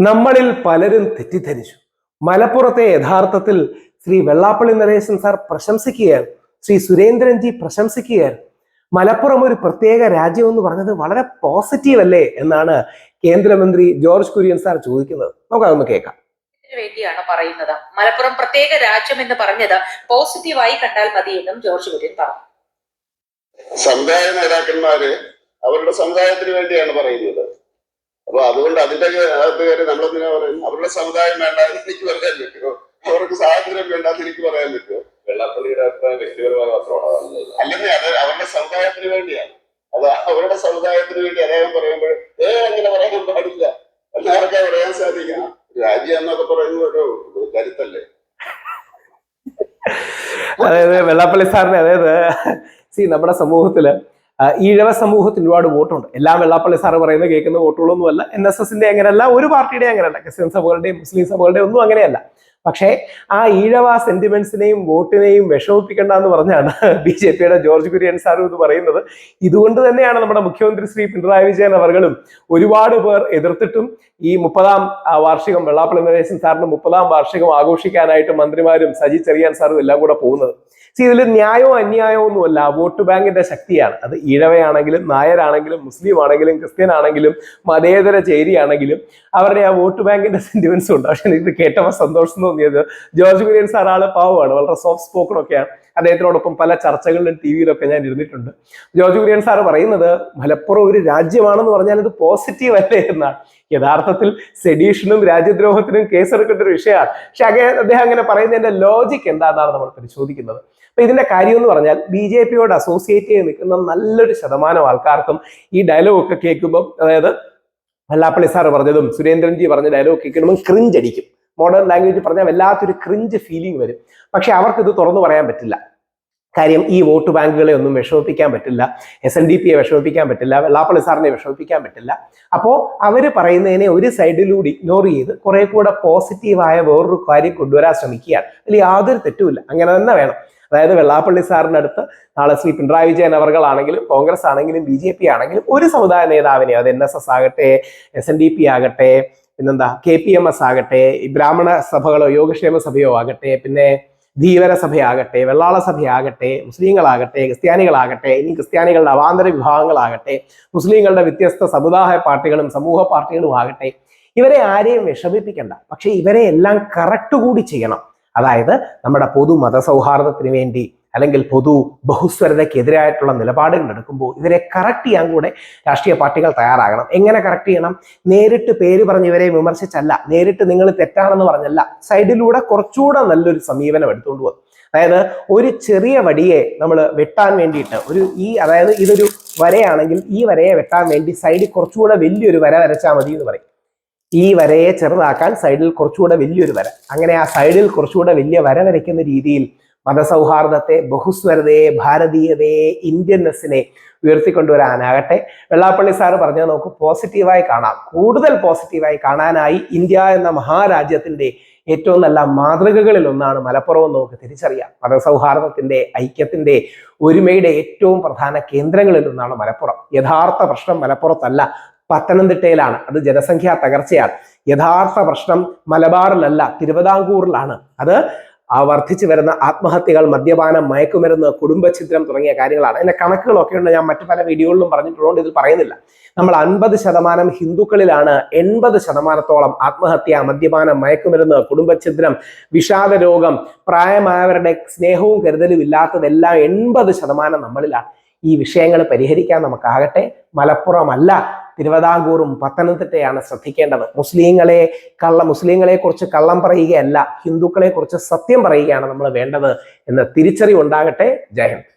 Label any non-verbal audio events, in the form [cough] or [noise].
നമ്മളിൽ പലരും തെറ്റിദ്ധരിച്ചു. മലപ്പുറത്തെ യഥാർത്ഥത്തിൽ ശ്രീ വെള്ളാപ്പള്ളി നരേശൻ സാർ പ്രശംസിക്കുകയാണ്. ശ്രീ സുരേന്ദ്രൻജി പ്രശംസിക്കുകയാണ്. മലപ്പുറം ഒരു പ്രത്യേക രാജ്യം എന്ന് പറഞ്ഞത് വളരെ പോസിറ്റീവ് അല്ലേ എന്നാണ് കേന്ദ്രമന്ത്രി ജോർജ് കുര്യൻ സാർ ചോദിക്കുന്നത്. നമുക്കതൊന്ന് കേൾക്കാം. ഇതിനു വേണ്ടിയാണ് പറയുന്നത്. മലപ്പുറം പ്രത്യേക രാജ്യം എന്ന് പറഞ്ഞത് പോസിറ്റീവായി കണ്ടാൽ മതി എന്നും ജോർജ് കുര്യൻ പറഞ്ഞു. സമുദായ നേതാക്കന്മാര് അവരുടെ സമുദായത്തിന് വേണ്ടിയാണ് പറയുന്നത്. അപ്പൊ അതുകൊണ്ട് അതിന്റെ അകത്ത് കയറി നമ്മളെന്തിനാ പറയുന്നത് അവരുടെ സമുദായം വേണ്ട എന്ന് എനിക്ക് പറയാൻ പറ്റുമോ? അവർക്ക് സ്വാതന്ത്ര്യം വേണ്ടെന്ന് എനിക്ക് പറയാൻ പറ്റുമോ? വെള്ളാപ്പള്ളിയുടെ അഭിപ്രായം വ്യക്തിപരമായ മാത്രമാണ്. അല്ലെങ്കിൽ അത് അവരുടെ സമുദായത്തിന് വേണ്ടിയാണ്. അത് അവരുടെ സമുദായത്തിന് വേണ്ടി അദ്ദേഹം പറയുമ്പോൾ ഏ അങ്ങനെ പറയാൻ പാടില്ല. എന്നാർക്കാ പറയാൻ സാധിക്കാം രാജ്യം എന്നൊക്കെ പറയുന്നത് ഒരു കരുത്തല്ലേ? അതായത് വെള്ളാപ്പള്ളി സാറിന് അതായത് സി നമ്മുടെ സമൂഹത്തിൽ ഈഴവ സമൂഹത്തിന് ഒരുപാട് വോട്ടുണ്ട്. എല്ലാം വെള്ളാപ്പള്ളി സാറ് പറയുന്നത് കേൾക്കുന്ന വോട്ടുകളൊന്നും അല്ല എൻ എസ് എസിന്റെ അങ്ങനെയല്ല ഒരു പാർട്ടിയുടെ അങ്ങനെയല്ല. ക്രിസ്ത്യൻ സഭകളുടെയും മുസ്ലിം സഭകളുടെയും ഒന്നും അങ്ങനെയല്ല. പക്ഷേ ആ ഈഴവ സെന്റിമെന്റ്സിനെയും വോട്ടിനെയും വിഷമിപ്പിക്കേണ്ട എന്ന് പറഞ്ഞാണ് [laughs] ബി ജെ പിയുടെ ജോർജ് കുര്യൻ സാറും ഇത് പറയുന്നത്. ഇതുകൊണ്ട് തന്നെയാണ് നമ്മുടെ മുഖ്യമന്ത്രി ശ്രീ പിണറായി വിജയൻ അവർകളും ഒരുപാട് പേർ എതിർത്തിട്ടും ഈ മുപ്പതാം വാർഷികം വെള്ളാപ്പള്ളി നരേശൻ സാറിന്റെ മുപ്പതാം വാർഷികം ആഘോഷിക്കാനായിട്ട് മന്ത്രിമാരും സജി ചെറിയാൻ സാറും എല്ലാം കൂടെ പോകുന്നത്. സി ഇതിൽ ന്യായവും അന്യായവും ഒന്നുമല്ല. വോട്ട് ബാങ്കിന്റെ ശക്തിയാണ്. അത് ഈഴവയാണെങ്കിലും നായരാണെങ്കിലും മുസ്ലിം ആണെങ്കിലും ക്രിസ്ത്യൻ ആണെങ്കിലും മതേതര ചേരിയാണെങ്കിലും അവരുടെ ആ വോട്ട് ബാങ്കിന്റെ സെന്റിമെന്റ്സ് ഉണ്ട്. പക്ഷെ ഇത് കേട്ടപ്പോൾ സന്തോഷം തോന്നിയത്. ജോർജ് കുര്യൻ സാർ ആൾ പാവമാണ് വളരെ സോഫ്റ്റ് സ്പോക്കൺ ഒക്കെയാണ്. അദ്ദേഹത്തിനോടൊപ്പം പല ചർച്ചകളിലും ടി വിയിലൊക്കെ ഞാൻ ഇരുന്നിട്ടുണ്ട്. ജോർജ് കുര്യൻ സാർ പറയുന്നത് മലപ്പുറം ഒരു രാജ്യമാണെന്ന് പറഞ്ഞാൽ ഇത് പോസിറ്റീവ് അല്ലേ? എന്നാണ്. യഥാർത്ഥത്തിൽ സെഡീഷനും രാജ്യദ്രോഹത്തിനും കേസെടുക്കേണ്ട ഒരു വിഷയമാണ്. പക്ഷെ അദ്ദേഹം അങ്ങനെ പറയുന്നതിന്റെ ലോജിക് എന്താണെന്നാണ് നമ്മൾ പരിശോധിക്കുന്നത്. അപ്പൊ ഇതിന്റെ കാര്യം എന്ന് പറഞ്ഞാൽ ബി ജെ പിയോട് അസോസിയേറ്റ് ചെയ്ത് നിൽക്കുന്ന നല്ലൊരു ശതമാനം ആൾക്കാർക്കും ഈ ഡയലോഗ് ഒക്കെ കേൾക്കുമ്പോൾ അതായത് വെള്ളാപ്പള്ളി സാർ പറഞ്ഞതും സുരേന്ദ്രൻജി പറഞ്ഞ ഡയലോഗ് കേൾക്കുമ്പോൾ ക്രിഞ്ച് അടിക്കും. മോഡേൺ ലാംഗ്വേജ് പറഞ്ഞാൽ വല്ലാത്തൊരു ക്രിഞ്ച് ഫീലിംഗ് വരും. പക്ഷെ അവർക്ക് ഇത് തുറന്നു പറയാൻ പറ്റില്ല. കാര്യം ഈ വോട്ട് ബാങ്കുകളെ ഒന്നും വിഷമിപ്പിക്കാൻ പറ്റില്ല. എസ് എൻ ഡി പിയെ വിഷമിപ്പിക്കാൻ പറ്റില്ല. വെള്ളാപ്പള്ളി സാറിനെ വിഷമിപ്പിക്കാൻ പറ്റില്ല. അപ്പോൾ അവർ പറയുന്നതിനെ ഒരു സൈഡിലൂടെ ഇഗ്നോർ ചെയ്ത് കുറെ കൂടെ പോസിറ്റീവായ വേറൊരു കാര്യം കൊണ്ടുവരാൻ ശ്രമിക്കുകയാണ്. അതിൽ യാതൊരു തെറ്റുമില്ല അങ്ങനെ തന്നെ വേണം. അതായത് വെള്ളാപ്പള്ളി സാറിന്റെ അടുത്ത് നാളെ ശ്രീ പിണറായി വിജയൻ അവർകളാണെങ്കിലും കോൺഗ്രസ് ആണെങ്കിലും ബി ജെ പി ആണെങ്കിലും ഒരു സമുദായ നേതാവിനെ അത് എൻ എസ് എസ് ആകട്ടെ എസ് എൻ ഡി പി ആകട്ടെ പിന്നെന്താ? കെ പി എം എസ് ആകട്ടെ ബ്രാഹ്മണ സഭകളോ യോഗക്ഷേമ സഭയോ ആകട്ടെ പിന്നെ ധീവര സഭയാകട്ടെ വെള്ളാള സഭയാകട്ടെ മുസ്ലിങ്ങളാകട്ടെ ക്രിസ്ത്യാനികളാകട്ടെ ഇനി ക്രിസ്ത്യാനികളുടെ അവാന്തര വിഭാഗങ്ങളാകട്ടെ മുസ്ലിങ്ങളുടെ വ്യത്യസ്ത സമുദായ പാർട്ടികളും സമൂഹ പാർട്ടികളും ആകട്ടെ ഇവരെ ആരെയും വിഷമിപ്പിക്കണ്ട. പക്ഷെ ഇവരെ എല്ലാം കറക്റ്റ് കൂടി ചെയ്യണം. അതായത് നമ്മുടെ പൊതു മതസൗഹാർദ്ദത്തിന് വേണ്ടി അല്ലെങ്കിൽ പൊതു ബഹുസ്വരതയ്ക്കെതിരായിട്ടുള്ള നിലപാടുകൾ എടുക്കുമ്പോൾ ഇവരെ കറക്റ്റ് ചെയ്യാൻ കൂടെ രാഷ്ട്രീയ പാർട്ടികൾ തയ്യാറാകണം. എങ്ങനെ കറക്റ്റ് ചെയ്യണം? നേരിട്ട് പേര് പറഞ്ഞ് ഇവരെ വിമർശിച്ചല്ല. നേരിട്ട് നിങ്ങൾ തെറ്റാണെന്ന് പറഞ്ഞല്ല. സൈഡിലൂടെ കുറച്ചുകൂടെ നല്ലൊരു സമീപനം എടുത്തുകൊണ്ട് പോകും. അതായത് ഒരു ചെറിയ വടിയെ നമ്മൾ വെട്ടാൻ വേണ്ടിയിട്ട് ഒരു ഈ അതായത് ഇതൊരു വരയാണെങ്കിൽ ഈ വരയെ വെട്ടാൻ വേണ്ടി സൈഡിൽ കുറച്ചുകൂടെ വലിയൊരു വര വരച്ചാൽ മതി എന്ന് പറയും. ഈ വരയെ ചെറുതാക്കാൻ സൈഡിൽ കുറച്ചുകൂടെ വലിയൊരു വര. അങ്ങനെ ആ സൈഡിൽ കുറച്ചുകൂടെ വലിയ വര വരയ്ക്കുന്ന രീതിയിൽ മതസൗഹാർദ്ദത്തെ ബഹുസ്വരതയെ ഭാരതീയതയെ ഇന്ത്യൻനെസ്സിനെ ഉയർത്തിക്കൊണ്ടുവരാനാകട്ടെ. വെള്ളാപ്പള്ളി സാറ് പറഞ്ഞത് നമുക്ക് പോസിറ്റീവായി കാണാം. കൂടുതൽ പോസിറ്റീവായി കാണാനായി ഇന്ത്യ എന്ന മഹാരാജ്യത്തിന്റെ ഏറ്റവും നല്ല മാതൃകകളിൽ ഒന്നാണ് മലപ്പുറം നമുക്ക് തിരിച്ചറിയാം. മതസൗഹാർദ്ദത്തിന്റെ ഐക്യത്തിന്റെ ഒരുമയുടെ ഏറ്റവും പ്രധാന കേന്ദ്രങ്ങളിൽ ഒന്നാണ് മലപ്പുറം. യഥാർത്ഥ പ്രശ്നം മലപ്പുറത്തല്ല പത്തനംതിട്ടയിലാണ്. അത് ജനസംഖ്യാ തകർച്ചയാണ്. യഥാർത്ഥ പ്രശ്നം മലബാറിലല്ല തിരുവിതാംകൂറിലാണ്. അത് ആ വർദ്ധിച്ചു വരുന്ന ആത്മഹത്യകൾ മദ്യപാനം മയക്കുമരുന്ന് കുടുംബഛിദ്രം തുടങ്ങിയ കാര്യങ്ങളാണ്. അതിന്റെ കണക്കുകളൊക്കെ ഉണ്ട്. ഞാൻ മറ്റു പല വീഡിയോകളിലും പറഞ്ഞിട്ടുള്ളതുകൊണ്ട് ഇതിൽ പറയുന്നില്ല. നമ്മൾ അൻപത് ശതമാനം ഹിന്ദുക്കളിലാണ് എൺപത് ശതമാനത്തോളം ആത്മഹത്യ മദ്യപാനം മയക്കുമരുന്ന് കുടുംബഛിദ്രം വിഷാദ രോഗം പ്രായമായവരുടെ സ്നേഹവും കരുതലും ഇല്ലാത്തതെല്ലാം എൺപത് ശതമാനം നമ്മളിലാണ്. ഈ വിഷയങ്ങൾ പരിഹരിക്കാൻ നമുക്കാകട്ടെ. മലപ്പുറമല്ല തിരുവിതാംകൂറും പത്തനംതിട്ടയാണ് ശ്രദ്ധിക്കേണ്ടത്. മുസ്ലിങ്ങളെ കള്ള മുസ്ലിങ്ങളെ കുറിച്ച് കള്ളം പറയുകയല്ല ഹിന്ദുക്കളെ കുറിച്ച് സത്യം പറയുകയാണ് നമ്മൾ വേണ്ടത് എന്ന തിരിച്ചറിവുണ്ടാകട്ടെ ജയ് ഹിന്ദ്.